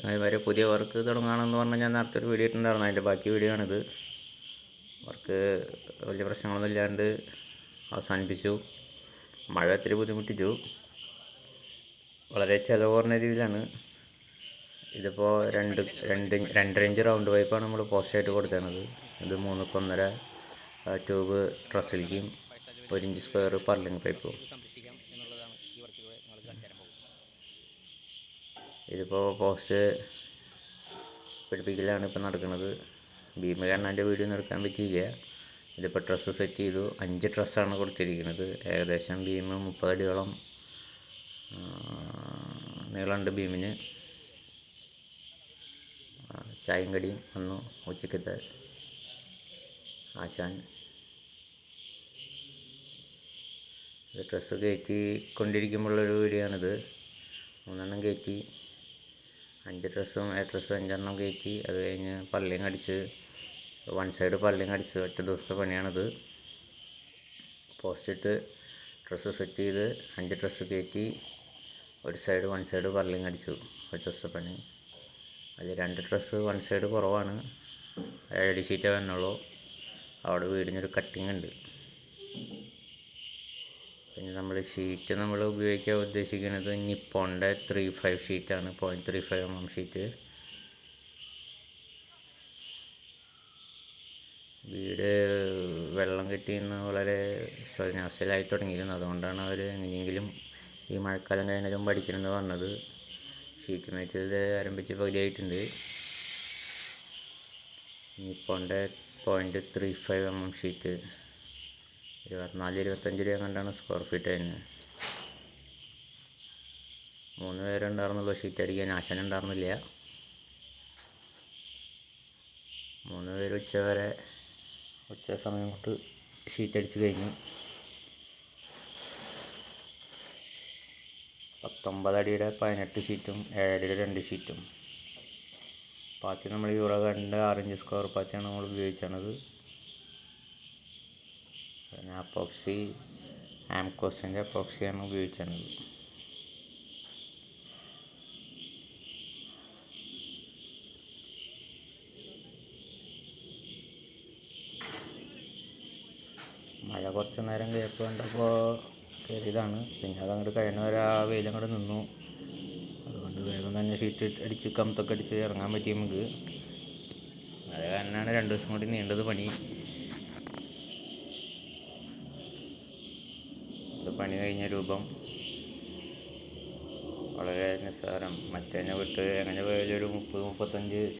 ചങ്ങായിമാരെ പുതിയ വർക്ക് തുടങ്ങുകയാണെന്ന് പറഞ്ഞാൽ ഞാൻ നേരത്തെ ഒരു വീഡിയോ ഇട്ടുണ്ടായിരുന്നു അതിന്റെ ബാക്കി വീഡിയോ ആണിത്. വർക്ക് വലിയ പ്രശ്നങ്ങളൊന്നും ഇല്ലാണ്ട് അവസാനിപ്പിച്ചു. മഴ ഒത്തിരി ബുദ്ധിമുട്ടിച്ചു. വളരെ ചിലവ് കുറഞ്ഞ രീതിയിലാണ്. ഇതിപ്പോൾ രണ്ട് രണ്ട് രണ്ടര ഇഞ്ച് റൗണ്ട് പൈപ്പാണ് നമ്മൾ പോസ്റ്റായിട്ട് കൊടുത്തത് ഇത് മൂന്നുക്കൊന്നര ട്യൂബ് ട്രസ്സിലേക്കും ഒരു ഇഞ്ച് സ്ക്വയർ പർലിംഗ് പൈപ്പും ഇതിപ്പോൾ പോസ്റ്റ് പിടിപ്പിക്കലാണ് ഇപ്പോൾ നടക്കുന്നത് ഭീമ കണ്ണാന്റെ വീഡിയോ നിർക്കാൻ പറ്റിയില്ല. ഇതിപ്പോൾ ഡ്രസ്സ് സെറ്റ് ചെയ്തു. അഞ്ച് ഡ്രസ്സാണ് കൊടുത്തിരിക്കുന്നത്. ഏകദേശം ഭീമ് മുപ്പത് അടിയോളം ആ, നീളമുണ്ട് ഭീമിന്. ചായം കടിയും വന്നു ഉച്ചക്കത്തെ ആശാൻ. ഡ്രസ്സ് കയറ്റി കൊണ്ടിരിക്കുമ്പോഴുള്ളൊരു വീഡിയോ ആണിത്. മൂന്നെണ്ണം കയറ്റി. അഞ്ച് ഡ്രസ്സും എ ഡ്രസ്സും അഞ്ചെണ്ണം കയറ്റി അത് കഴിഞ്ഞ് പള്ളിയും അടിച്ച് വൺ സൈഡ് പള്ളിയും അടിച്ച് ഒറ്റ ദിവസത്തെ പണിയാണിത്. പോസ്റ്റ് ഇട്ട് ഡ്രസ്സ് സെറ്റ് ചെയ്ത് അഞ്ച് ഡ്രസ്സ് കയറ്റി ഒരു സൈഡ് വൺ സൈഡ് പള്ളിയും അടിച്ചു ഒറ്റ ദിവസത്തെ പണി. അതിൽ രണ്ട് ഡ്രസ്സ് വൺ സൈഡ് കുറവാണ്. ഏഴ് ഷീറ്റേ വന്നുള്ളൂ. അവിടെ വീടിനൊരു കട്ടിങ് ഉണ്ട് പിന്നെ നമ്മൾ ഷീറ്റ് നമ്മൾ ഉപയോഗിക്കാൻ ഉദ്ദേശിക്കുന്നത് നിപ്പോണിന്റെ three five ഷീറ്റാണ് point three five M M sheet വീട് വെള്ളം കിട്ടിയെന്ന് വളരെ ശോചനാവസ്ഥയിലായി തുടങ്ങിയിരുന്നു. അതുകൊണ്ടാണ് അവർ എങ്ങനെയെങ്കിലും ഈ മഴക്കാലം കഴിഞ്ഞാലും പഠിക്കണമെന്ന് പറഞ്ഞത്. ഷീറ്റ് മേച്ചത് ആരംഭിച്ച് പകുതിയായിട്ടുണ്ട്. നിപ്പോണിന്റെ point three five M M sheet ഇരുപത്തിനാല് ഇരുപത്തഞ്ച് രൂപ കണ്ടാണ് സ്ക്വയർ ഫീറ്റ് തന്നെ മൂന്ന് പേരുണ്ടായിരുന്നുള്ളൂ ഷീറ്റ് അടിക്കാൻ ആശാൻ ഉണ്ടായിരുന്നില്ല മൂന്ന് പേര് ഉച്ച വരെ ഉച്ച സമയം കൊണ്ട് ഷീറ്റ് അടിച്ച് കഴിഞ്ഞു. പത്തൊമ്പത് അടിയുടെ പതിനെട്ട് ഷീറ്റും ഏഴടിയുടെ രണ്ട് ഷീറ്റും പാത്തി നമ്മൾ യൂറോ കണ്ട് ആറഞ്ച് സ്ക്വയർ പാത്തിയാണ് നമ്മൾ ഉപയോഗിച്ചത്. പിന്നെ പോക്സി ആംകോസിന്റെ അപ്പോക്സിയാണ് ഉപയോഗിച്ചത്. മഴ കുറച്ച് നേരം കേപ്പ് കണ്ടപ്പോൾ കയറിയതാണ് പിന്നെ അതങ്ങോട്ട് കഴിഞ്ഞ വരെ ആ വെയിലങ്ങോട്ട് നിന്നു. അതുകൊണ്ട് വേഗം തന്നെ ഷീറ്റ് അടിച്ച് കമത്തൊക്കെ അടിച്ച് ഇറങ്ങാൻ പറ്റി നമുക്ക് അത് കാരണമാണ് രണ്ട് ദിവസം കൂടി നീണ്ടത് പണി ഇത് പണി കഴിഞ്ഞ രൂപം. വളരെ നിസ്സാരം. മറ്റേനെ വിട്ട് എങ്ങനെ പോയാലും ഒരു മുപ്പത് മുപ്പത്തഞ്ച്